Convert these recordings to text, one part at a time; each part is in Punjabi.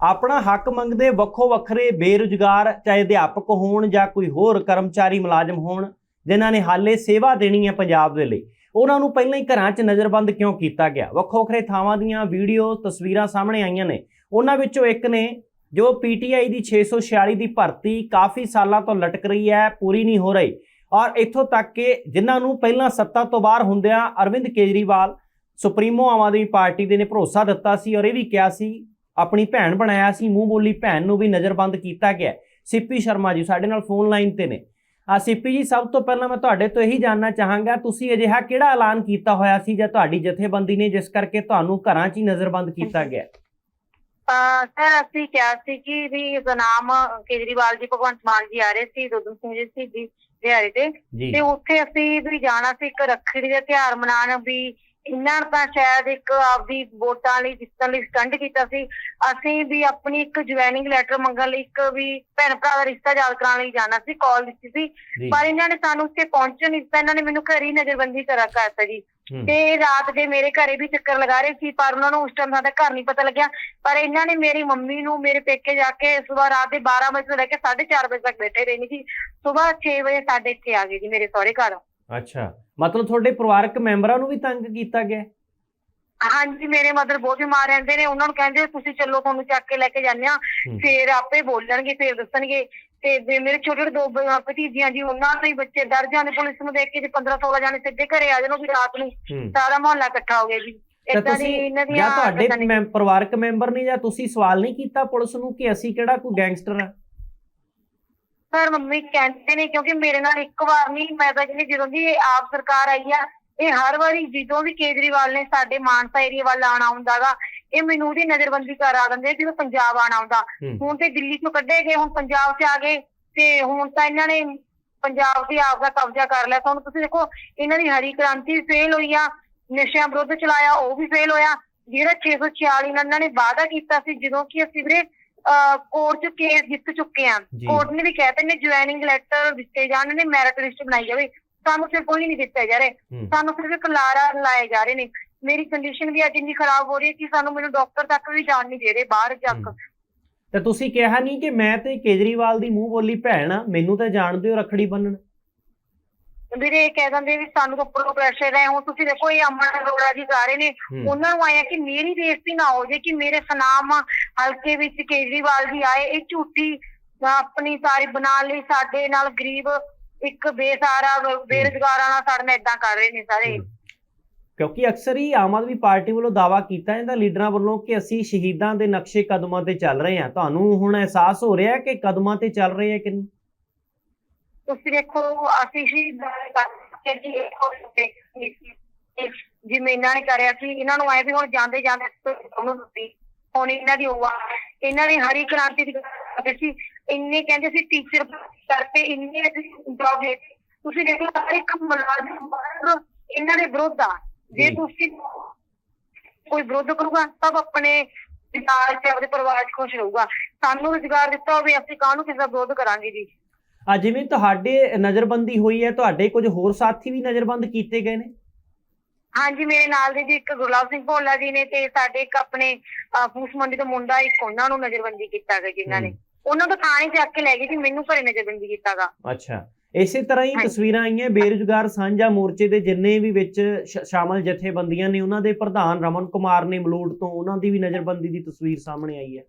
ਆਪਣਾ ਹੱਕ ਮੰਗਦੇ ਵੱਖੋ ਵੱਖਰੇ ਬੇਰੁਜ਼ਗਾਰ, ਚਾਹੇ ਅਧਿਆਪਕ ਹੋਣ ਜਾਂ ਕੋਈ ਹੋਰ ਕਰਮਚਾਰੀ ਮੁਲਾਜ਼ਮ ਹੋਣ, ਜਿਨ੍ਹਾਂ ਨੇ ਹਾਲੇ ਸੇਵਾ ਦੇਣੀ ਹੈ ਪੰਜਾਬ ਦੇ ਲਈ। ਉਹਨਾਂ ਨੂੰ ਪਹਿਲਾਂ ਹੀ ਘਰਾਂ 'ਚ ਨਜ਼ਰਬੰਦ ਕਿਉਂ ਕੀਤਾ ਗਿਆ? ਵੱਖੋ ਵੱਖਰੇ ਥਾਵਾਂ ਦੀਆਂ ਵੀਡੀਓ, ਤਸਵੀਰਾਂ ਸਾਹਮਣੇ ਆਈਆਂ ਨੇ। ਉਹਨਾਂ ਵਿੱਚੋਂ ਇੱਕ ਨੇ ਜੋ ਪੀਟੀਆਈ ਦੀ 646 ਦੀ ਭਰਤੀ ਕਾਫੀ ਸਾਲਾਂ ਤੋਂ ਲਟਕ ਰਹੀ ਹੈ, ਪੂਰੀ ਨਹੀਂ ਹੋ ਰਹੀ। ਔਰ ਇੱਥੋਂ ਤੱਕ ਕਿ ਜਿਨ੍ਹਾਂ ਨੂੰ ਪਹਿਲਾਂ ਸੱਤਾ ਤੋਂ ਬਾਹਰ ਹੁੰਦਿਆਂ ਅਰਵਿੰਦ ਕੇਜਰੀਵਾਲ ਸੁਪਰੀਮੋ ਆਮ ਆਦਮੀ ਪਾਰਟੀ ਦੇ ਨੇ ਭਰੋਸਾ ਦਿੱਤਾ ਸੀ ਔਰ ਇਹ ਵੀ ਕਿਹਾ ਸੀ ਆਪਣੀ ਭੈਣ ਬਣਾਇਆ ਸੀ ਮੂੰਹ ਬੋਲੀ ਭੈਣ ਨੂੰ ਵੀ ਨਜ਼ਰਬੰਦ ਕੀਤਾ ਗਿਆ। ਸਿੱਪੀ ਸ਼ਰਮਾ ਜੀ ਸਾਡੇ ਨਾਲ ਫੋਨ ਲਾਈਨ ਤੇ ਨੇ। ਆ ਸਿੱਪੀ ਜੀ ਸਭ ਤੋਂ ਪਹਿਲਾਂ ਮੈਂ ਤੁਹਾਡੇ ਤੋਂ ਇਹੀ ਜਾਨਣਾ ਚਾਹਾਂਗਾ ਤੁਸੀਂ ਅਜਿਹਾ ਕਿਹੜਾ ਐਲਾਨ ਕੀਤਾ ਹੋਇਆ ਸੀ ਜਾਂ ਤੁਹਾਡੀ ਜਥੇਬੰਦੀ ਨੇ ਜਿਸ ਕਰਕੇ ਤੁਹਾਨੂੰ ਘਰਾਂ 'ਚ ਹੀ ਨਜ਼ਰਬੰਦ ਕੀਤਾ ਗਿਆ? ਸਰ ਅਸੀਂ ਕਿਹਾ ਸੀ ਕਿ ਵੀ ਨਾਮ ਕੇਜਰੀਵਾਲ ਜੀ ਭਗਵੰਤ ਮਾਨ ਜੀ ਆ ਰਹੇ ਸੀ ਦੁੱਧ ਸਿੰਘ ਜੀ ਸੀ ਦਿਹਾੜੇ ਤੇ। ਤੇ ਉੱਥੇ ਅਸੀਂ ਵੀ ਜਾਣਾ ਸੀ ਇੱਕ ਰੱਖੜੀ ਦਾ ਤਿਉਹਾਰ ਮਨਾਉਣ ਵੀ ਇਹਨਾਂ ਨੇ ਤਾਂ ਸ਼ਾਇਦ ਇੱਕ ਆਪਦੀ ਵੋਟਾਂ ਲਈ ਜਿੱਤਣ ਲਈ ਸਟੰਟ ਕੀਤਾ ਸੀ। ਅਸੀਂ ਵੀ ਆਪਣੀ ਇੱਕ ਜੁਆਇਨਿੰਗ ਲੈਟਰ ਮੰਗਣ ਲਈ ਇੱਕ ਵੀ ਭੈਣ ਭਰਾ ਦਾ ਰਿਸ਼ਤਾ ਜਾਲ ਕਰਾਉਣ ਲਈ ਜਾਣਾ ਸੀ ਕਾਲ ਦਿੱਤੀ ਸੀ। ਪਰ ਇਹਨਾਂ ਨੇ ਸਾਨੂੰ ਉੱਥੇ ਪਹੁੰਚਣ ਨਹੀਂ ਦਿੱਤਾ। ਇਹਨਾਂ ਨੇ ਮੈਨੂੰ ਘਰੇ ਹੀ ਨਜ਼ਰਬੰਦੀ ਕਰਾ ਕਰਤਾ ਜੀ। ਤੇ ਰਾਤ ਦੇ ਮੇਰੇ ਘਰੇ ਵੀ ਚੱਕਰ ਲਗਾ ਰਹੇ ਸੀ ਪਰ ਉਹਨਾਂ ਨੂੰ ਉਸ ਟਾਈਮ ਸਾਡਾ ਘਰ ਨਹੀਂ ਪਤਾ ਲੱਗਿਆ। ਪਰ ਇਹਨਾਂ ਨੇ ਮੇਰੀ ਮੰਮੀ ਨੂੰ ਮੇਰੇ ਪੇਕੇ ਜਾ ਕੇ ਸਵੇਰ ਰਾਤ ਦੇ 12 ਵਜੇ ਤੋਂ ਲੈ ਕੇ 4:30 ਵਜੇ ਤੱਕ ਬੈਠੇ ਰਹੇ ਨੇ ਜੀ। ਸਵੇਰ 6 ਵਜੇ ਸਾਡੇ ਇੱਥੇ ਆ ਗਏ ਜੀ ਮੇਰੇ ਸਹੁਰੇ ਘਰ। ਅੱਛਾ। ਮਤਲਬ ਤੁਹਾਡੇ ਪਰਿਵਾਰਕ ਮੈਂਬਰਾਂ ਨੂੰ ਵੀ ਤੰਗ ਕੀਤਾ ਗਿਆ? ਹਾਂਜੀ ਮੇਰੇ ਮਦਰ ਬਹੁਤ ਬਿਮਾਰ ਰਹਿੰਦੇ ਨੇ ਉਹਨਾਂ ਨੂੰ ਕਹਿੰਦੇ ਤੁਸੀਂ ਚੱਲੋ ਤੁਹਾਨੂੰ ਚੱਕ ਕੇ ਲੈ ਕੇ ਜਾਂਦੇ ਆ ਫੇਰ ਆਪੇ ਬੋਲਣਗੇ ਫੇਰ ਦੱਸਣਗੇ। ਤੇ ਜੇ ਮੇਰੇ ਛੋਟੇ ਦੋ ਭਤੀਜੀਆਂ ਜੀ ਉਹਨਾਂ ਦੇ ਬੱਚੇ ਡਰ ਜਾਂਦੇ ਪੁਲਿਸ ਨੂੰ ਦੇਖ ਕੇ ਜੇ 15 16 ਜਾਣੇ ਸਿੱਧੇ ਘਰੇ ਆ ਜਾਣ ਉਹ ਵੀ ਰਾਤ ਨੂੰ ਸਾਰਾ ਮੁਹੱਲਾ ਇਕੱਠਾ ਹੋ ਗਿਆ ਜੀ। ਤਾਂ ਤੁਸੀਂ ਜਾਂ ਤੁਹਾਡੇ ਪਰਿਵਾਰਕ ਮੈਂਬਰ ਨੇ ਜਾਂ ਤੁਸੀਂ ਸਵਾਲ ਨਹੀਂ ਕੀਤਾ ਪੁਲਿਸ ਨੂੰ ਕਿ ਅਸੀਂ ਕਿਹੜਾ ਕੋਈ ਗੈਂਗਸਟਰ ਆ? ਸਰ ਮੰਮੀ ਕਹਿੰਦੇ ਨੇ ਕਿਉਂਕਿ ਮੇਰੇ ਨਾਲ ਇੱਕ ਵਾਰ ਨਹੀਂ ਮੈਂ ਤਾਂ ਕਹਿੰਦੀ ਜਦੋਂ ਦੀ ਇਹ ਆਪ ਸਰਕਾਰ ਆਈ ਆ ਇਹ ਹਰ ਵਾਰੀ ਜਦੋਂ ਵੀ ਕੇਜਰੀਵਾਲ ਨੇ ਸਾਡੇ ਮਾਨਸਾ ਏਰੀਆ ਵੱਲ ਆਉਣਾ ਹੁੰਦਾਗਾ ਇਹ ਮੈਨੂੰ ਦੀ ਨਜ਼ਰਬੰਦੀ ਕਰਾ ਦਿੰਦੇ ਜਦੋਂ ਪੰਜਾਬ ਆਉਣਾ ਹੁੰਦਾ। ਹੁਣ ਤੇ ਦਿੱਲੀ ਤੋਂ ਕੱਢੇ ਗਏ ਹੁਣ ਪੰਜਾਬ 'ਚ ਆ ਗਏ ਤੇ ਹੁਣ ਤਾਂ ਇਹਨਾਂ ਨੇ ਪੰਜਾਬ ਦੀ ਆਪ ਦਾ ਕਬਜ਼ਾ ਕਰ ਲਿਆ। ਤਾਂ ਹੁਣ ਤੁਸੀਂ ਦੇਖੋ ਇਹਨਾਂ ਦੀ ਹਰੀ ਕ੍ਰਾਂਤੀ ਫੇਲ ਹੋਈ ਆ ਨਸ਼ਿਆਂ ਵਿਰੁੱਧ ਚਲਾਇਆ ਉਹ ਵੀ ਫੇਲ ਹੋਇਆ। ਜਿਹੜਾ 646 ਨਾਲ ਇਹਨਾਂ ਨੇ ਵਾਅਦਾ ਕੀਤਾ ਸੀ ਜਦੋਂ ਕਿ ਅਸੀਂ ਵੀਰੇ ਕੋਰਟ 'ਚ ਕੇਸ ਜਿੱਤ ਚੁੱਕੇ ਆ। ਜੀ। ਕੋਰਟ ਨੇ ਵੀ ਕਹਿਤਾ ਨੇ ਜੁਆਇਨਿੰਗ ਲੈਟਰ ਦਿੱਤੇ ਜਾਣ ਨੇ ਮੈਰਿਟ ਲਿਸਟ ਬਣਾਈ ਜਾਵੇ। ਸਾਨੂੰ ਫਿਰ ਕੋਈ ਨਹੀਂ ਦਿੱਤਾ ਜਾ ਰਿਹਾ। ਹੂੰ। ਸਾਨੂੰ ਸਿਰਫ ਇੱਕ ਲਾਰਾ ਲਾਏ ਜਾ ਰਹੇ ਨੇ। ਮੇਰੀ ਕੰਡੀਸ਼ਨ ਵੀ ਅੱਜ ਇੰਨੀ ਖਰਾਬ ਹੋ ਰਹੀ ਹੈ ਕਿ ਸਾਨੂੰ ਮੈਨੂੰ ਡਾਕਟਰ ਤੱਕ ਵੀ ਜਾਣ ਨਹੀਂ ਦੇ ਰਹੇ ਬਾਹਰ ਤੱਕ ਹੂੰ। ਤੇ ਤੁਸੀਂ ਕਿਹਾ ਨਹੀਂ ਕਿ ਮੈਂ ਤੇ ਕੇਜਰੀਵਾਲ ਦੀ ਮੂੰਹ ਬੋਲੀ ਭੈਣ ਆ ਮੈਨੂੰ ਤਾਂ ਜਾਣਦੇ ਹੋ ਰਖੜੀ ਬੰਨਣ। ਵੀਰੇ ਇਹ ਕਹਿ ਦਿੰਦੇ ਵੀ ਸਾਨੂੰ ਤਾਂ ਉੱਪਰੋਂ ਪ੍ਰੈਸ਼ਰ ਹੈ ਹੁਣ ਤੁਸੀਂ ਦੇਖੋ ਇਹ ਅਮਨ ਅਰੋੜਾ ਜੀ ਜਾ ਰਹੇ ਨੇ। ਹੂੰ, ਉਹਨਾਂ ਨੂੰ ਆਇਆ ਕਿ ਮੇਰੀ ਬੇਇੱਜ਼ਤੀ ਨਾ ਹੋ ਜਾਏ ਕਿ ਮੇਰੇ ਸਨਾਮ ਹਲਕੇ ਵਿੱਚ ਕੇਜਰੀਵਾਲ ਜੀ ਆਏ ਇਹ ਝੂਠੀ ਅਹ ਆਪਣੀ ਸਾਰੀ ਬਣਾ ਲਈ ਸਾਡੇ ਨਾਲ ਗਰੀਬ ਇੱਕ ਬੇਸਹਾਰਾ ਬੇਰੁਜ਼ਗਾਰਾਂ ਨਾਲ ਸਾਡੇ ਨਾਲ ਇਦਾਂ ਕਰ ਰਹੇ ਨੇ ਸਾਰੇ। ਕਿਉਂਕਿ ਅਕਸਰ ਹੀ ਆਮ ਆਦਮੀ ਪਾਰਟੀ ਵੱਲੋਂ ਦਾਵਾ ਕੀਤਾ ਜਾਂਦਾ ਲੀਡਰਾਂ ਵੱਲੋਂ ਕਿ ਅਸੀਂ ਸ਼ਹੀਦਾਂ ਦੇ ਨਕਸ਼ੇ ਕਦਮਾਂ ਤੇ ਚੱਲ ਰਹੇ ਹਾਂ। ਤੁਹਾਨੂੰ ਹੁਣ ਅਹਿਸਾਸ ਹੋ ਰਿਹਾ ਹੈ ਕਿ ਕਦਮਾਂ ਤੇ ਚੱਲ ਰਹੇ ਹੈ ਕਿ ਨਹੀਂ? ਤੁਸੀਂ ਦੇਖੋ ਅਸੀਂ ਹੀ ਜਿਵੇਂ ਇਹਨਾਂ ਨੇ ਕਰਿਆ ਸੀ ਇਹਨਾਂ ਨੂੰ ਆਏ ਵੀ ਹੁਣ ਜਾਂਦੇ ਜਾਂਦੇ ਉਹਨੂੰ ਦਿੱਤੀ ਹੁਣ ਇਹਨਾਂ ਦੀ ਉਹ ਆ ਇਹਨਾਂ ਨੇ ਹਰੀ ਕ੍ਰਾਂਤੀ ਦੀ ਕਰਦੇ ਸੀ ਇੰਨੇ ਕਹਿੰਦੇ ਸੀ ਟੀਚਰ ਕਰਤੇ ਇੰਨੇ ਜੌਬ ਹੈ ਤੁਸੀਂ ਦੇਖੋ ਹਰ ਇੱਕ ਮੁਲਾਜ਼ਮ ਵਰਗ ਇਹਨਾਂ ਦੇ ਵਿਰੁੱਧ ਆ ਜੇ ਜੀ। ਤੁਸੀਂ ਕੋਈ ਵਿਰੋਧ ਕਰੂਗਾ ਸਭ ਆਪਣੇ ਵਿਚਾਰ ਤੇ ਆਪਣੇ ਪਰਿਵਾਰ 'ਚ ਖੁਸ਼ ਰਹੂਗਾ ਸਾਨੂੰ ਰੁਜ਼ਗਾਰ ਦਿੱਤਾ ਹੋਵੇ ਅਸੀਂ ਕਾਹਨੂੰ ਕਿਸੇ ਦਾ ਵਿਰੋਧ ਕਰਾਂਗੇ ਜੀ ਆ ਜਿਵੇਂ ਤੁਹਾਡੇ ਨਜ਼ਰਬੰਦੀ ਹੋਈ ਹੈ ਤੁਹਾਡੇ ਕੁਝ ਹੋਰ ਸਾਥੀ ਵੀ ਨਜ਼ਰਬੰਦ ਕੀਤੇ ਗਏ ਨੇ? ਹਾਂਜੀ ਮੇਰੇ ਨਾਲ ਦੇ ਜੀ ਇੱਕ ਗੁਰਲਾਬ ਸਿੰਘ ਭੋਲਾ ਜੀ ਨੇ ਤੇ ਸਾਡੇ ਇੱਕ ਆਪਣੇ ਫੂਸ ਮੰਡੀ ਦਾ ਮੁੰਡਾ ਇੱਕ ਉਹਨਾਂ ਨੂੰ ਨਜ਼ਰਬੰਦੀ ਕੀਤਾ ਗਿਆ ਜਿਨ੍ਹਾਂ ਨੇ। ਉਹਨਾਂ ਤੋਂ ਥਾਣੇ ਚੱਕ ਕੇ ਲੈ ਗਏ ਜੀ ਮੈਨੂੰ ਘਰੇ ਨਜ਼ਰਬੰਦੀ ਕੀਤਾਗਾ ਅੱਛਾ। ਇਸੇ ਤਰ੍ਹਾਂ ਹੀ। ਤਸਵੀਰਾਂ ਆਈਆਂ ਬੇਰੁਜ਼ਗਾਰ ਸਾਂਝਾ ਮੋਰਚੇ ਦੇ ਜਿੰਨੇ ਵੀ ਵਿੱਚ ਸ਼- ਸ਼ਾਮਲ ਜਥੇਬੰਦੀਆਂ ਨੇ ਉਹਨਾਂ ਦੇ ਪ੍ਰਧਾਨ ਰਮਨ ਕੁਮਾਰ ਨੇ ਮਲੂੜ ਤੋਂ ਉਹਨਾਂ ਦੀ ਵੀ ਨਜ਼ਰਬੰਦੀ ਦੀ ਤਸਵੀਰ ਸਾਹਮਣੇ ਆਈ ਹੈ।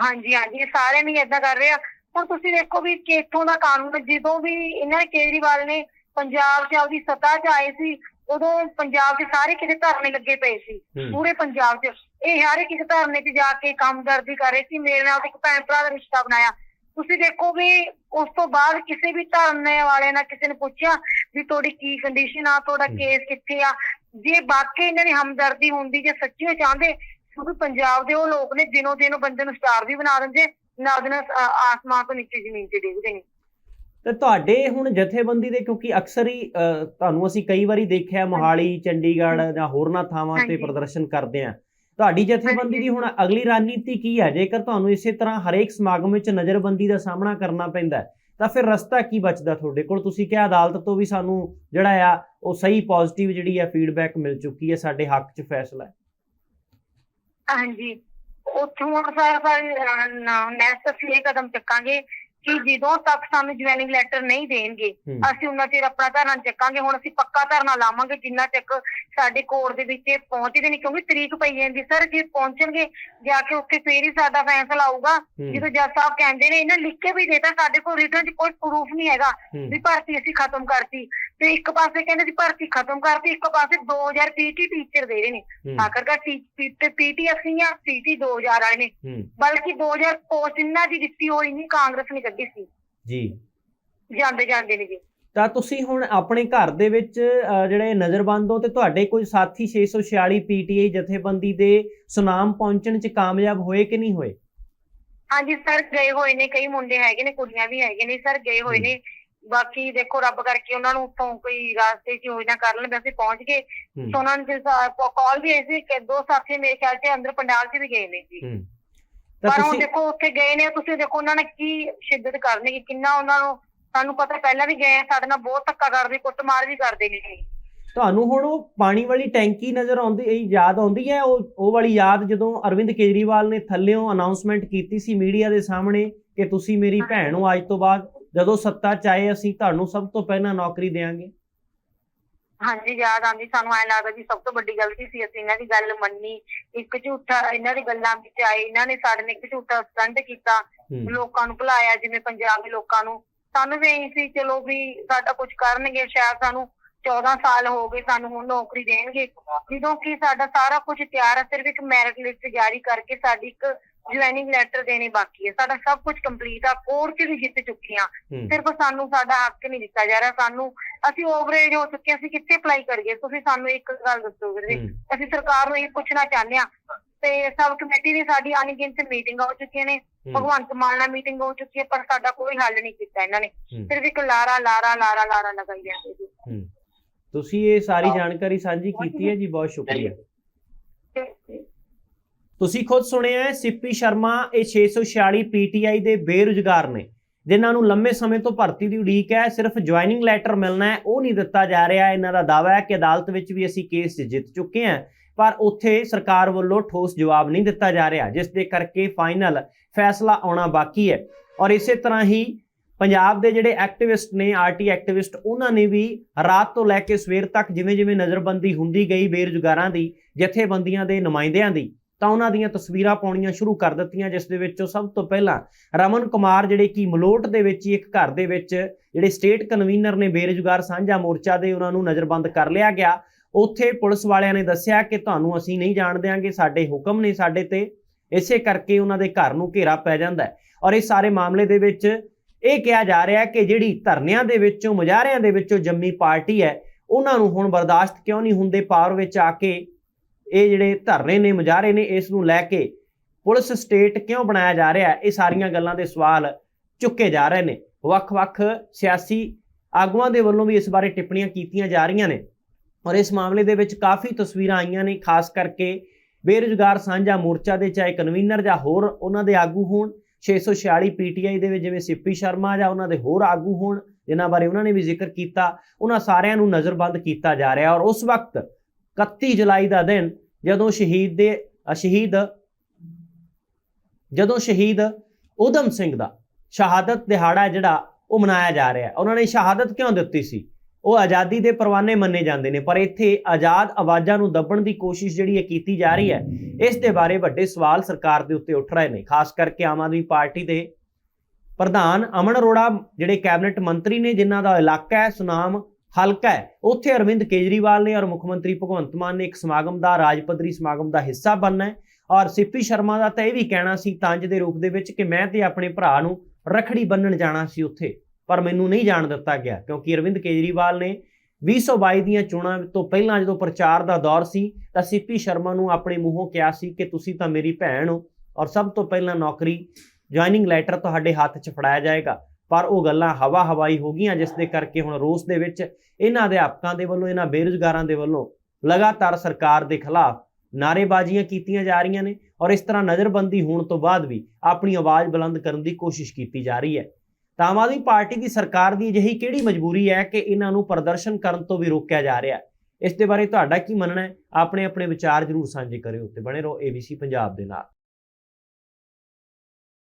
ਹਾਂਜੀ ਹਾਂਜੀ ਸਾਰੇ ਨਹੀਂ ਏਦਾਂ ਕਰ ਰਹੇ ਆ। ਹੁਣ ਤੁਸੀਂ ਦੇਖੋ ਵੀ ਕਿ ਇੱਥੋਂ ਦਾ ਕਾਨੂੰਨ ਜਦੋਂ ਵੀ ਇਹਨਾਂ ਨੇ ਕੇਜਰੀਵਾਲ ਨੇ ਪੰਜਾਬ 'ਚ ਆਪਦੀ ਸੱਤਾ 'ਚ ਆਏ ਸੀ ਉਦੋਂ ਪੰਜਾਬ 'ਚ ਸਾਰੇ ਕਿਤੇ ਧਰਨੇ ਲੱਗੇ ਪਏ ਸੀ ਪੂਰੇ ਪੰਜਾਬ 'ਚ। ਇਹ ਹਰ ਇੱਕ ਧਰਨੇ 'ਚ ਜਾ ਕੇ ਕੰਮਦਰਦੀ ਕਰ ਰਹੇ ਸੀ ਮੇਰੇ ਨਾਲ ਇੱਕ ਭੈਣ ਭਰਾ ਦਾ ਰਿਸ਼ਤਾ ਬਣਾਇਆ। ਤੁਸੀਂ ਦੇਖੋ ਵੀ ਉਸ ਤੋਂ ਬਾਅਦ ਕਿਸੇ ਵੀ ਧਰਨੇ ਵਾਲੇ ਨਾਲ ਕਿਸੇ ਨੇ ਪੁੱਛਿਆ ਵੀ ਤੁਹਾਡੀ ਕੀ ਕੰਡੀਸ਼ਨ ਆ ਤੁਹਾਡਾ। ਕੇਸ ਕਿੱਥੇ ਆ? ਜੇ ਵਾਕਈ ਇਹਨਾਂ ਦੀ ਹਮਦਰਦੀ ਹੁੰਦੀ ਜੇ ਸੱਚੀ ਚਾਹੁੰਦੇ ਕਿਉਂਕਿ ਪੰਜਾਬ ਦੇ ਉਹ ਲੋਕ ਨੇ ਦਿਨੋ ਦਿਨ ਉਹ ਬੰਦੇ ਨੂੰ ਸਟਾਰ ਵੀ ਬਣਾ ਦਿੰਦੇ। ਅ- ਆਸਮਾਨ ਤੋਂ ਨੀਚੇ ਜ਼ਮੀਨ ਤੇ ਡਿੱਗਦੇ ਨੇ ਤੇ ਤੁਹਾਡੇ ਹੁਣ ਜਥੇਬੰਦੀ ਦੇ ਕਿਉਂਕਿ ਅਕਸਰ ਹੀ ਤੁਹਾਨੂੰ ਅਸੀਂ ਕਈ ਵਾਰੀ ਦੇਖਿਆ ਮੋਹਾਲੀ ਚੰਡੀਗੜ੍ਹ ਜਾਂ ਹੋਰਨਾਂ ਥਾਵਾਂ ਤੇ। ਪ੍ਰਦਰਸ਼ਨ ਕਰਦੇ ਆ। ਤੁਹਾਡੀ ਜਥੇਬੰਦੀ। ਦੀ ਹੁਣ ਅਗਲੀ ਰਣਨੀਤੀ ਕੀ ਹੈ? ਜੇਕਰ ਤੁਹਾਨੂੰ ਇਸੇ ਤਰ੍ਹਾਂ ਹਰੇਕ ਸਮਾਗਮ ਵਿੱਚ ਨਜ਼ਰਬੰਦੀ ਦਾ ਸਾਹਮਣਾ ਕਰਨਾ ਪੈਂਦਾ ਤਾਂ ਫਿਰ ਰਸਤਾ ਕੀ ਬਚਦਾ ਤੁਹਾਡੇ ਕੋਲ? ਤੁਸੀਂ ਕਿਹਾ ਅਦਾਲਤ ਤੋਂ ਵੀ ਸਾਨੂੰ ਜਿਹੜਾ ਆ ਉਹ ਸਹੀ ਪੋਜ਼ਿਟਿਵ ਜਿਹੜੀ ਆ ਫੀਡਬੈਕ ਮਿਲ ਚੁੱਕੀ ਹੈ ਸਾਡੇ ਹੱਕ 'ਚ ਫੈਸਲਾ ਹੈ। ਹਾਂਜੀ। ਉੱਥੋਂ ਹੁਣ ਸਰ ਨੈਕਸਟ ਅਸੀਂ ਇਹ ਕਦਮ ਚੁੱਕਾਂਗੇ ਕਿ ਜਦੋਂ ਤੱਕ ਸਾਨੂੰ ਜੁਆਇਨਿੰਗ ਲੈਟਰ ਨਹੀਂ ਦੇਣਗੇ। ਅਸੀਂ ਉਹਨਾਂ ਚਿਰ ਆਪਣਾ ਧਰਨਾ ਚੱਕਾਂਗੇ ਹੁਣ ਅਸੀਂ ਪੱਕਾ ਧਰਨਾ ਲਾਵਾਂਗੇ ਜਿੰਨਾ ਤੱਕ ਸਾਡੇ ਕੋਰਟ ਦੇ ਵਿੱਚ ਇਹ ਪਹੁੰਚਦੇ ਨਹੀਂ ਕਿਉਂਕਿ ਤਰੀਕ ਪਈ ਜਾਂਦੀ ਸਰ ਜੇ ਪਹੁੰਚਣਗੇ ਜਾ ਕੇ ਉੱਥੇ ਫੇਰ ਹੀ ਸਾਡਾ ਫੈਸਲਾ ਆਊਗਾ। ਜਦੋਂ ਜੱਜ ਸਾਹਿਬ ਕਹਿੰਦੇ ਨੇ ਇਹਨਾਂ ਲਿਖ ਕੇ ਵੀ ਦੇਤਾ ਸਾਡੇ ਕੋਲ ਰਿਟਰਨ 'ਚ ਕੋਈ ਪ੍ਰੂਫ ਨਹੀਂ ਹੈਗਾ। ਵੀ ਭਰਤੀ ਅਸੀਂ ਖਤਮ ਕਰਤੀ ਤੇ ਇੱਕ ਪਾਸੇ ਕਹਿੰਦੇ ਸੀ ਭਰਤੀ ਖਤਮ ਕਰਤੀ ਇੱਕ ਪਾਸੇ 2000 ਪੀਟੀ ਟੀਚਰ ਦੇ ਰਹੇ ਨੇ ਹੂੰ। ਆਖਰਕਾਰ ਤੇ ਪੀਟੀ ਅਸੀਂ ਆ ਪੀਟੀ 2000 ਵਾਲੇ ਨੇ ਬਲਕਿ 2000 ਪੋਸਟ ਇਹਨਾਂ ਦੀ ਦਿੱਤੀ ਹੋਈ ਨਹੀਂ ਕਾਂਗਰਸ ਨੇ ਕੱਢੀ ਸੀ। ਜੀ। ਜਾਂਦੇ ਜਾਂਦੇ ਨੇ ਜੀ ਤਾਂ ਤੁਸੀਂ ਹੁਣ ਆਪਣੇ ਘਰ ਦੇ ਵਿੱਚ ਜਿਹੜੇ ਨਜ਼ਰਬੰਦ ਹੋ ਤੇ ਤੁਹਾਡੇ ਕੋਈ ਸਾਥੀ 646 ਪੀਟੀਆਈ ਜਥੇਬੰਦੀ ਦੇ ਸੁਨਾਮ ਪਹੁੰਚਣ 'ਚ ਕਾਮਯਾਬ ਹੋਏ ਕਿ ਨਹੀਂ ਹੋਏ? ਹਾਂਜੀ ਸਰ ਗਏ ਹੋਏ ਨੇ ਕਈ ਮੁੰਡੇ ਹੈਗੇ ਨੇ ਕੁੜੀਆਂ ਵੀ ਹੈਗੇ ਨੇ ਸਰ ਗਏ ਹੋਏ। ਨੇ। ਬਾਕੀ ਦੇਖੋ ਰੱਬ ਕਰਕੇ ਉਹਨਾਂ ਨੂੰ ਉੱਥੋਂ ਕੋਈ ਰਾਸਤੇ 'ਚ ਯੋਜਨਾ ਕਰ ਲੈਣ ਵੈਸੇ ਪਹੁੰਚ ਗਏ। ਸੋ ਉਹਨਾਂ ਨੂੰ ਕਾਲ ਵੀ ਆਈ ਸੀ ਕਿ ਦੋ ਸਾਥੀ ਮੇਰੇ ਖਿਆਲ 'ਚ ਅੰਦਰ ਪੰਡਾਲ 'ਚ ਵੀ ਗਏ ਨੇ ਜੀ। ਤਾਂ ਪਰ ਹੁਣ ਤੁਸੀਂ ਦੇਖੋ ਉੱਥੇ ਗਏ ਨੇ ਤੁਸੀਂ ਦੇਖੋ ਉਹਨਾਂ ਨੇ ਕੀ ਸ਼ਿੱਦਤ ਕਰਨੀ ਕਿ ਕਿੰਨਾ ਉਹਨਾਂ ਨੂੰ ਸਾਨੂੰ ਪਤਾ ਪਹਿਲਾਂ ਵੀ ਗਏ ਆ, ਸਾਡੇ ਨਾਲ ਬਹੁਤ ਧੱਕਾ ਕਰਦੇ ਕੁੱਟਮਾਰ ਵੀ ਕਰਦੇ ਨੇ। ਜੀ ਤੁਹਾਨੂੰ ਹੁਣ ਉਹ ਪਾਣੀ ਵਾਲੀ ਟੈਂਕੀ ਨਜ਼ਰ ਆਉਂਦੀ ਇਹ ਯਾਦ ਆਉਂਦੀ ਹੈ ਉਹ ਉਹ ਵਾਲੀ ਯਾਦ ਜਦੋਂ ਅਰਵਿੰਦ ਕੇਜਰੀਵਾਲ ਨੇ ਥੱਲਿਓਂ ਅਨਾਉਂਸਮੈਂਟ ਕੀਤੀ ਸੀ ਮੀਡੀਆ ਦੇ ਸਾਹਮਣੇ ਕਿ ਤੁਸੀਂ ਮੇਰੀ ਭੈਣ ਹੋ ਅੱਜ ਤੋਂ ਬਾਅਦ ਜਦੋਂ ਸੱਤਾ ਚਾਹੇ ਅਸੀਂ ਤੁਹਾਨੂੰ ਸਭ ਤੋਂ ਪਹਿਲਾਂ ਨੌਕਰੀ ਦੇਵਾਂਗੇ। ਹਾਂਜੀ ਯਾਦ ਆਉਂਦੀ ਸਾਨੂੰ ਐ ਲੱਗਦਾ ਜੀ ਸਭ ਤੋਂ ਵੱਡੀ ਗਲਤੀ ਸੀ ਅਸੀਂ ਇਹਨਾਂ ਦੀ ਗੱਲ ਮੰਨੀ ਇੱਕ ਝੂਠਾ ਇਹਨਾਂ ਦੀ ਗੱਲਾਂ ਵਿੱਚ ਆਏ ਇਹਨਾਂ ਨੇ ਸਾਡੇ ਨੇ ਇੱਕ ਝੂਠਾ ਸਟੰਟ ਕੀਤਾ ਹੂੰ। ਲੋਕਾਂ ਨੂੰ ਭੁਲਾਇਆ ਜਿਵੇਂ ਪੰਜਾਬ ਦੇ ਲੋਕਾਂ ਨੂੰ। ਸਾਨੂੰ ਵੀ ਇਹੀ ਸੀ ਚਲੋ ਵੀ ਸਾਡਾ ਕੁਝ ਕਰਨਗੇ ਸ਼ਾਇਦ ਸਾਨੂੰ 14 ਸਾਲ ਹੋ ਗਏ ਸਾਨੂੰ ਹੁਣ ਨੌਕਰੀ ਦੇਣਗੇ। ਜਦੋਂ ਕਿ ਸਾਡਾ ਸਾਰਾ ਕੁਝ ਤਿਆਰ ਹੈ ਸਿਰਫ ਇੱਕ ਮੈਰਿਟ ਲਿਸਟ ਜਾਰੀ ਕਰਕੇ ਸਾਡੀ ਇੱਕ ਜੁਆਇਨਿੰਗ ਲੈਟਰ ਦੇਣੇ ਬਾਕੀ ਹੈ। ਸਾਡਾ ਸਭ ਕੁਝ ਕੰਪਲੀਟ ਆ ਕੋਰਟ 'ਚ ਵੀ ਜਿੱਤ ਚੁੱਕੇ ਹਾਂ। ਸਿਰਫ ਸਾਨੂੰ ਸਾਡਾ ਹੱਕ ਨਹੀਂ ਦਿੱਤਾ ਜਾ ਰਿਹਾ। ਸਾਨੂੰ ਅਸੀਂ ਓਵਰਏਜ ਹੋ ਚੁੱਕੇ ਹਾਂ, ਅਸੀਂ ਕਿੱਥੇ ਅਪਲਾਈ ਕਰੀਏ? ਤੁਸੀਂ ਸਾਨੂੰ ਇੱਕ ਗੱਲ ਦੱਸੋ ਵੀਰੇ। ਹੂੰ। ਅਸੀਂ ਸਰਕਾਰ ਨੂੰ ਇਹ ਪੁੱਛਣਾ ਚਾਹੁੰਦੇ ਹਾਂ ਤੇ ਸਬ ਕਮੇਟੀ ਦੀ ਸਾਡੀ ਅਣਗਿਣਤ ਮੀਟਿੰਗ ਹੋ ਚੁੱਕੀਆਂ ਨੇ। ਹੂੰ। ਭਗਵੰਤ ਮਾਨ ਨਾਲ ਮੀਟਿੰਗ ਹੋ ਚੁੱਕੀ ਹੈ ਪਰ ਸਾਡਾ ਕੋਈ ਹੱਲ ਨਹੀਂ ਕੀਤਾ ਇਹਨਾਂ ਨੇ। ਹੂੰ। ਸਿਰਫ ਇੱਕ ਲਾਰਾ ਲਾਰਾ ਲਾਰਾ ਲਾਰਾ ਲਗਾਈ ਜਾਂਦੇ ਜੀ ਹੂੰ। ਤੁਸੀਂ ਇਹ ਸਾਰੀ ਜਾਣਕਾਰੀ ਸਾਂਝੀ ਕੀਤੀ ਹੈ ਜੀ? ਬਹੁਤ ਸ਼ੁਕਰੀਆ। ਤੁਸੀਂ ਖੁਦ ਸੁਣਿਆ ਹੈ, ਸਿੱਪੀ ਸ਼ਰਮਾ, ਇਹ 646 ਪੀਟੀਆਈ ਦੇ ਬੇਰੁਜ਼ਗਾਰ ਨੇ, ਜਿਨ੍ਹਾਂ ਨੂੰ ਲੰਮੇ ਸਮੇਂ ਤੋਂ ਭਰਤੀ ਦੀ ਉਡੀਕ ਹੈ, ਸਿਰਫ ਜੁਆਇਨਿੰਗ ਲੈਟਰ ਮਿਲਣਾ ਹੈ, ਉਹ ਨਹੀਂ ਦਿੱਤਾ ਜਾ ਰਿਹਾ, ਇਹਨਾਂ ਦਾ ਦਾਅਵਾ ਹੈ ਕਿ ਅਦਾਲਤ ਵਿੱਚ ਵੀ ਅਸੀਂ ਕੇਸ ਜਿੱਤ ਚੁੱਕੇ ਹਾਂ, ਪਰ ਉੱਥੇ ਸਰਕਾਰ ਵੱਲੋਂ ਠੋਸ ਜਵਾਬ ਨਹੀਂ ਦਿੱਤਾ ਜਾ ਰਿਹਾ, ਜਿਸ ਦੇ ਕਰਕੇ ਫਾਈਨਲ ਫੈਸਲਾ ਆਉਣਾ ਬਾਕੀ ਹੈ। ਔਰ ਇਸੇ ਤਰ੍ਹਾਂ ਹੀ ਪੰਜਾਬ ਦੇ ਜਿਹੜੇ ਐਕਟਿਵਿਸਟ ਨੇ ਆਰਟੀ ਐਕਟਿਵਿਸਟ ਉਹਨਾਂ ਨੇ ਵੀ ਰਾਤ ਤੋਂ ਲੈ ਕੇ ਸਵੇਰ ਤੱਕ ਜਿਵੇਂ ਜਿਵੇਂ ਨਜ਼ਰਬੰਦੀ ਹੁੰਦੀ ਗਈ ਬੇਰੁਜ਼ਗਾਰਾਂ ਦੀ, ਜਥੇਬੰਦੀਆਂ ਦੇ ਨੁਮਾਇੰਦਿਆਂ ਦੀ ਤਾਂ ਉਹਨਾਂ ਦੀਆਂ ਤਸਵੀਰਾਂ ਪਾਉਣੀਆਂ ਸ਼ੁਰੂ ਕਰ ਦਿੱਤੀਆਂ, ਜਿਸ ਦੇ ਵਿੱਚੋਂ ਸਭ ਤੋਂ ਪਹਿਲਾਂ ਰਮਨ ਕੁਮਾਰ ਜਿਹੜੇ ਕਿ ਮਲੋਟ ਦੇ ਵਿੱਚ ਹੀ ਇੱਕ ਘਰ ਦੇ ਵਿੱਚ ਜਿਹੜੇ ਸਟੇਟ ਕਨਵੀਨਰ ਨੇ ਬੇਰੁਜ਼ਗਾਰ ਸਾਂਝਾ ਮੋਰਚਾ ਦੇ ਉਹਨਾਂ ਨੂੰ ਨਜ਼ਰਬੰਦ ਕਰ ਲਿਆ ਗਿਆ। ਉੱਥੇ ਪੁਲਿਸ ਵਾਲਿਆਂ ਨੇ ਦੱਸਿਆ ਕਿ ਤੁਹਾਨੂੰ ਅਸੀਂ ਨਹੀਂ ਜਾਣ ਦਿਆਂਗੇ, ਸਾਡੇ ਹੁਕਮ ਨੇ ਸਾਡੇ ਤੇ। ਇਸੇ ਕਰਕੇ ਉਹਨਾਂ ਦੇ ਘਰ ਨੂੰ ਘੇਰਾ ਪੈ ਜਾਂਦਾ ਔਰ ਇਹ ਸਾਰੇ ਮਾਮਲੇ ਦੇ ਵਿੱਚ ਇਹ ਕਿਹਾ ਜਾ ਰਿਹਾ ਕਿ ਜਿਹੜੀ ਧਰਨਿਆਂ ਦੇ ਵਿੱਚੋਂ, ਮੁਜ਼ਾਹਰਿਆਂ ਦੇ ਵਿੱਚੋਂ ਜੰਮੀ ਪਾਰਟੀ ਹੈ, ਉਹਨਾਂ ਨੂੰ ਹੁਣ ਬਰਦਾਸ਼ਤ ਕਿਉਂ ਨਹੀਂ ਹੁੰਦੇ? ਪਾਵਰ ਵਿੱਚ ਆ ਕੇ ਇਹ ਜਿਹੜੇ ਧਰਨੇ ਨੇ ਮੁਜ਼ਾਹਰੇ ਨੇ, ਇਸ ਨੂੰ ਲੈ ਕੇ ਪੁਲਿਸ ਸਟੇਟ ਕਿਉਂ ਬਣਾਇਆ ਜਾ ਰਿਹਾ? ਹੈ ਇਹ ਸਾਰੀਆਂ ਗੱਲਾਂ ਦੇ ਸਵਾਲ ਚੁੱਕੇ ਜਾ ਰਹੇ ਨੇ। ਵੱਖ-ਵੱਖ ਸਿਆਸੀ ਆਗੂਆਂ ਦੇ ਵੱਲੋਂ ਵੀ ਇਸ ਬਾਰੇ ਟਿੱਪਣੀਆਂ ਕੀਤੀਆਂ ਜਾ ਰਹੀਆਂ ਨੇ। ਔਰ ਇਸ ਮਾਮਲੇ ਦੇ ਵਿੱਚ ਕਾਫੀ ਤਸਵੀਰਾਂ ਆਈਆਂ ਨੇ, ਖਾਸ ਕਰਕੇ ਬੇਰੁਜ਼ਗਾਰ ਸਾਂਝਾ ਮੋਰਚਾ ਦੇ ਚਾਹੇ ਕਨਵੀਨਰ ਜਾਂ ਹੋਰ ਉਹਨਾਂ ਦੇ ਆਗੂ ਹੋਣ। 646 ਪੀਟੀਆਈ ਦੇ ਵਿੱਚ ਜਿਵੇਂ ਸਿੱਪੀ ਸ਼ਰਮਾ ਜਾਂ ਉਹਨਾਂ ਦੇ ਹੋਰ ਆਗੂ ਹੋਣ, ਜਿਨ੍ਹਾਂ ਬਾਰੇ ਉਹਨਾਂ ਨੇ ਵੀ ਜ਼ਿਕਰ ਕੀਤਾ, ਉਹਨਾਂ ਸਾਰਿਆਂ ਨੂੰ ਨਜ਼ਰਬੰਦ ਕੀਤਾ ਜਾ ਰਿਹਾ। ਔਰ ਉਸ ਵਕਤ 31 ਜੁਲਾਈ ਦਾ ਦਿਨ ਜਦੋਂ ਸ਼ਹੀਦ ਦੇ ਸ਼ਹੀਦ, ਜਦੋਂ ਸ਼ਹੀਦ ਉਦਮ ਸਿੰਘ ਦਾ ਸ਼ਹਾਦਤ ਦਿਹਾੜਾ ਜਿਹੜਾ ਉਹ ਮਨਾਇਆ ਜਾ ਰਿਹਾ ਹੈ। ਉਹਨਾਂ ਨੇ ਸ਼ਹਾਦਤ ਕਿਉਂ ਦਿੱਤੀ ਸੀ? ਉਹ ਆਜ਼ਾਦੀ ਦੇ ਪਰਵਾਨੇ ਮੰਨੇ ਜਾਂਦੇ ਨੇ, ਪਰ ਇੱਥੇ ਆਜ਼ਾਦ ਆਵਾਜ਼ਾਂ ਨੂੰ ਦੱਬਣ ਦੀ ਕੋਸ਼ਿਸ਼ ਜਿਹੜੀ ਹੈ ਕੀਤੀ ਜਾ ਰਹੀ ਹੈ, ਇਸ ਦੇ ਬਾਰੇ ਵੱਡੇ ਸਵਾਲ ਸਰਕਾਰ ਦੇ ਉੱਤੇ ਉੱਠ ਰਹੇ ਨੇ, ਖਾਸ ਕਰਕੇ ਆਮ ਆਦਮੀ ਪਾਰਟੀ ਦੇ ਪ੍ਰਧਾਨ ਅਮਨ ਅਰੋੜਾ, ਜਿਹੜੇ ਕੈਬਨਿਟ ਮੰਤਰੀ ਨੇ, ਜਿਨ੍ਹਾਂ ਦਾ ਇਲਾਕਾ ਹੈ ਸੁਨਾਮ ਹਲਕਾ ਹੈ। ਉੱਥੇ ਅਰਵਿੰਦ ਕੇਜਰੀਵਾਲ ਨੇ ਔਰ ਮੁੱਖ ਮੰਤਰੀ ਭਗਵੰਤ ਮਾਨ ਨੇ ਇੱਕ ਸਮਾਗਮ ਦਾ ਰਾਜ ਪੱਧਰੀ ਸਮਾਗਮ ਦਾ ਹਿੱਸਾ ਬਣਨਾ ਹੈ। ਔਰ ਸਿੱਪੀ ਸ਼ਰਮਾ ਦਾ ਤਾਂ ਇਹ ਵੀ ਕਹਿਣਾ ਸੀ ਤੰਜ ਦੇ ਰੂਪ ਦੇ ਵਿੱਚ ਕਿ ਮੈਂ ਤੇ ਆਪਣੇ ਭਰਾ ਨੂੰ ਰਖੜੀ ਬੰਨਣ ਜਾਣਾ ਸੀ ਉੱਥੇ, ਪਰ ਮੈਨੂੰ ਨਹੀਂ ਜਾਣ ਦਿੱਤਾ ਗਿਆ, ਕਿਉਂਕਿ ਅਰਵਿੰਦ ਕੇਜਰੀਵਾਲ ਨੇ 2022 ਦੀਆਂ ਚੋਣਾਂ ਤੋਂ ਪਹਿਲਾਂ ਜਦੋਂ ਪ੍ਰਚਾਰ ਦਾ ਦੌਰ ਸੀ, ਤਾਂ ਸਿੱਪੀ ਸ਼ਰਮਾ ਨੂੰ ਆਪਣੇ ਮੂੰਹੋਂ ਕਿਹਾ ਸੀ ਕਿ ਤੁਸੀਂ ਤਾਂ ਮੇਰੀ ਭੈਣ ਹੋ ਔਰ ਸਭ ਤੋਂ ਪਹਿਲਾਂ ਨੌਕਰੀ ਜੁਆਇਨਿੰਗ ਲੈਟਰ ਤੁਹਾਡੇ ਹੱਥ 'ਚ ਫੜਾਇਆ ਜਾਏਗਾ। ਪਰ ਉਹ ਗੱਲਾਂ ਹਵਾ ਹਵਾਈ ਹੋ ਗਈਆਂ, ਜਿਸ ਦੇ ਕਰਕੇ ਹੁਣ ਰੋਸ ਦੇ ਵਿੱਚ ਇਹਨਾਂ ਅਧਿਆਪਕਾਂ ਦੇ ਵੱਲੋਂ, ਇਹਨਾਂ ਬੇਰੁਜ਼ਗਾਰਾਂ ਦੇ ਵੱਲੋਂ ਲਗਾਤਾਰ ਸਰਕਾਰ ਦੇ ਖਿਲਾਫ ਨਾਅਰੇਬਾਜ਼ੀਆਂ ਕੀਤੀਆਂ ਜਾ ਰਹੀਆਂ ਨੇ ਔਰ ਇਸ ਤਰ੍ਹਾਂ ਨਜ਼ਰਬੰਦੀ ਹੋਣ ਤੋਂ ਬਾਅਦ ਵੀ ਆਪਣੀ ਆਵਾਜ਼ ਬੁਲੰਦ ਕਰਨ ਦੀ ਕੋਸ਼ਿਸ਼ ਕੀਤੀ ਜਾ ਰਹੀ ਹੈ। ਤਾਂ ਆਮ ਆਦਮੀ ਪਾਰਟੀ ਦੀ ਸਰਕਾਰ ਦੀ ਅਜਿਹੀ ਕਿਹੜੀ ਮਜਬੂਰੀ ਹੈ ਕਿ ਇਹਨਾਂ ਨੂੰ ਪ੍ਰਦਰਸ਼ਨ ਕਰਨ ਤੋਂ ਵੀ ਰੋਕਿਆ ਜਾ ਰਿਹਾ ਹੈ? ਇਸ ਦੇ ਬਾਰੇ ਤੁਹਾਡਾ ਕੀ ਮੰਨਣਾ ਹੈ? ਆਪਣੇ ਆਪਣੇ ਵਿਚਾਰ ਜਰੂਰ ਸਾਂਝੇ ਕਰਿਓ ਤੇ ਬਣੇ ਰਹੋ ABC ਪੰਜਾਬ ਦੇ ਨਾਲ।